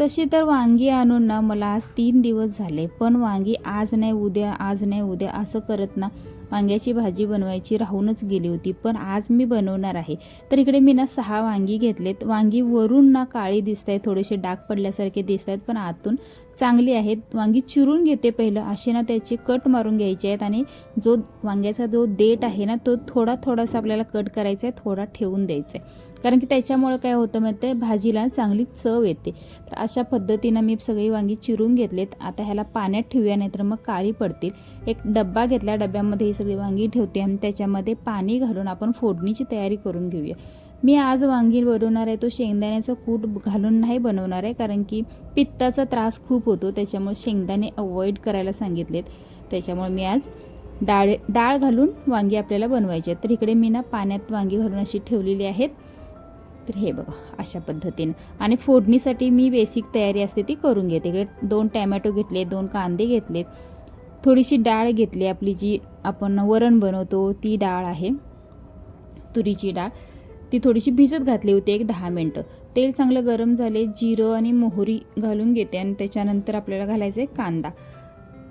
तशी तर वांगी आणून ना मला आज तीन दिवस झाले. पण वांगी आज नाही उद्या आज नाही उद्या असं करत ना वांग्याची भाजी बनवायची राहूनच गेली होती. पण आज मी बनवणार आहे. तर इकडे मी ना सहा वांगी घेतलेत. वांगी वरून ना काळी दिसत आहेत थोडेसे डाग पडल्यासारखे दिसत आहेत पण आतून चांगली आहेत. वांगी चिरून घेते पहिलं. असे ना त्याचे कट मारून घ्यायचे आहेत आणि जो वांग्याचा जो देठ आहे ना तो थोडा थोडासा आपल्याला कट करायचा आहे थोडा ठेवून द्यायचा आहे. कारण की त्याच्यामुळं काय होतं माहिती आहे भाजीला चांगली चव येते. तर अशा पद्धतीनं मी सगळी वांगी चिरून घेतलेत. आता ह्याला पाण्यात ठेवूया नाहीतर मग काळी पडतील. एक डब्बा घेतला डब्यामध्ये ही सगळी वांगी ठेवते आणि त्याच्यामध्ये पाणी घालून आपण फोडणीची तयारी करून घेऊया. मी आज वांगी बनवणार आहे तो शेंगदाण्याचा कूट घालून नाही बनवणार आहे कारण की पित्ताचा त्रास खूप होतो त्याच्यामुळे शेंगदाणे अवॉइड करायला सांगितलेत. त्याच्यामुळे मी आज डाळ डाळ घालून वांगी आपल्याला बनवायची आहेत तर इकडे मी ना पाण्यात वांगी घालून अशी ठेवलेली आहेत. तर हे बघा अशा पद्धतीनं. आणि फोडणीसाठी मी बेसिक तयारी असते ती करून घेते. इकडे दोन टॅमॅटो घेतले दोन कांदे घेतलेत थोडीशी डाळ घेतली आपली जी आपण वरण बनवतो ती डाळ आहे. तुरीची डाळ. ती थोडीशी भिजत घातली होती एक दहा मिनटं. तेल चांगलं गरम झाले जिरं आणि मोहरी घालून घेते आणि त्याच्यानंतर आपल्याला घालायचं आहे कांदा.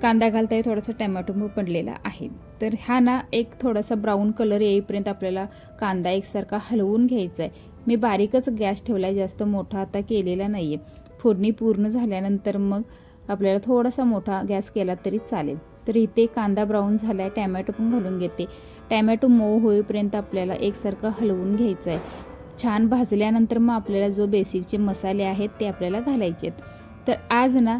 कांदा घालता थोडासा टॅमॅटो पडलेला आहे. तर हा ना एक थोडासा ब्राऊन कलर येईपर्यंत आपल्याला कांदा एकसारखा हलवून घ्यायचा आहे. मी बारीकच गॅस ठेवला आहे जास्त मोठा आता केलेला नाही आहे फोडणी पूर्ण झाल्यानंतर मग आपल्याला थोडासा मोठा गॅस केला तरी चालेल. तर इथे कांदा ब्राऊन झाला आहे टॅमॅटो पण घालून घेते. टॅमॅटो मऊ होईपर्यंत आपल्याला एकसारखं हलवून घ्यायचं आहे छान भाजल्यानंतर मग आपल्याला जो बेसिकचे मसाले आहेत ते आपल्याला घालायचे आहेत तर आज ना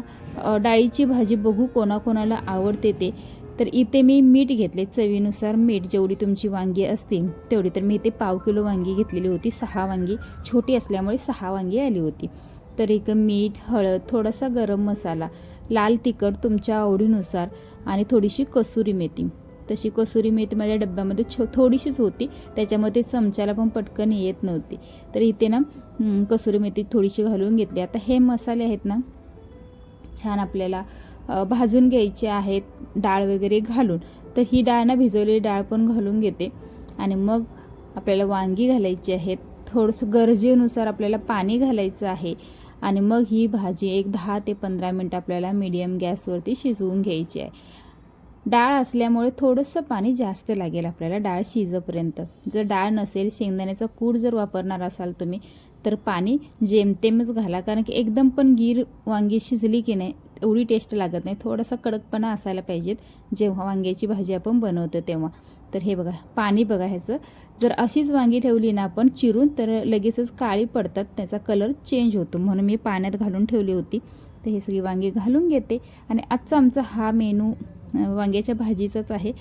डाळीची भाजी बघू कोणाकोणाला आवडते ते. तर इथे मी मीठ घेतले चवीनुसार मीठ जेवढी तुमची वांगी असतील तेवढी. तर मी इथे पाव किलो वांगी घेतलेली होती सहा वांगी. छोटी असल्यामुळे सहा वांगी आली होती. तर एक मीठ हळद थोडासा गरम मसाला लाल तिखट तुमच्या आवडीनुसार आणि थोडीशी कसुरी मेथी. तशी कसुरी मेथी माझ्या डब्यामध्ये छो थोडीशीच होती. त्याच्यामध्ये चमच्याला पण पटकन येत नव्हती. तर इथे ना कसुरी मेथी थोडीशी घालून घेतली. आता हे मसाले आहेत ना छान आपल्याला भाजून घ्यायचे आहेत डाळ वगैरे घालून. तर ही डाळ ना भिजवलेली डाळ पण घालून घेते. आणि मग आपल्याला वांगी घालायची आहेत. थोडंसं गरजेनुसार आपल्याला पाणी घालायचं आहे. आणि मग ही भाजी एक दहा ते पंधरा मिनटं आपल्याला मीडियम गॅसवरती शिजवून घ्यायची आहे. डाळ असल्यामुळे थोडंसं पाणी जास्त लागेल आपल्याला डाळ शिजेपर्यंत. जर डाळ नसेल शेंगदाण्याचा कूड जर वापरणार असाल तुम्ही तर पाणी जेमतेमच घाला. कारण की एकदम पण गीर वांगी शिजली की नाही एवढी टेस्ट लागत नाही. थोडासा कडकपणा असायला पाहिजेत. जेव्हा वांग्याची भाजी आपण बनवतो तेव्हा. तर हे बघा पाणी बघा ह्याचं. जर अशीच वांगी ठेवली ना आपण चिरून तर लगेचच काळी पडतात. त्याचा कलर चेंज होतो. म्हणून मी पाण्यात घालून ठेवली होती. तर हे सगळी वांगी घालून घेते. आणि आजचा आमचा हा मेनू वांग्याच्या भाजीचाच आहे.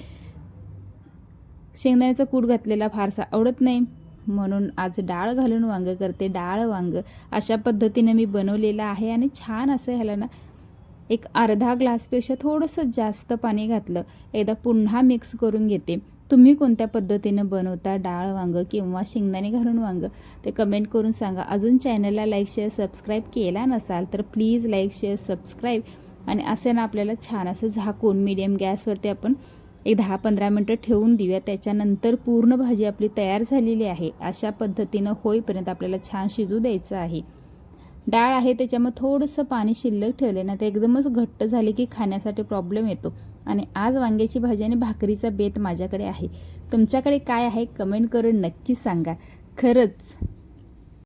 शेंगदाण्याचा कूट घातलेला फारसा आवडत नाही. म्हणून आज डाळ घालून वांगं करते. डाळ वांग अशा पद्धतीने मी बनवलेलं आहे. आणि छान असं ह्याला ना एक अर्धा ग्लासपेक्षा थोडंसं जास्त पाणी घातलं एकदा पुन्हा मिक्स करून घेते. तुम्ही कोणत्या पद्धतीनं बनवता? डाळ वांगं किंवा शेंगदाणे घालून वांगं? ते कमेंट करून सांगा. अजून चॅनलला लाईक शेअर सबस्क्राईब केला नसाल तर प्लीज लाईक शेअर सबस्क्राईब आणि असं ना आपल्याला छान असं झाकून मीडियम गॅसवरती आपण एक दहा पंधरा मिनटं ठेवून देऊया. त्याच्यानंतर पूर्ण भाजी आपली तयार झालेली आहे. अशा पद्धतीनं होईपर्यंत आपल्याला छान शिजू द्यायचं आहे. डाळ आहे त्याच्यामध्ये थोडंसं पाणी शिल्लक ठेवले ना ते एकदमच घट्ट झाले की खाण्यासाठी प्रॉब्लेम येतो. आणि आज वांग्याची भाजी आणि भाकरीचा बेत माझ्याकडे आहे. तुमच्याकडे काय आहे? कमेंट करून नक्की सांगा. खरंच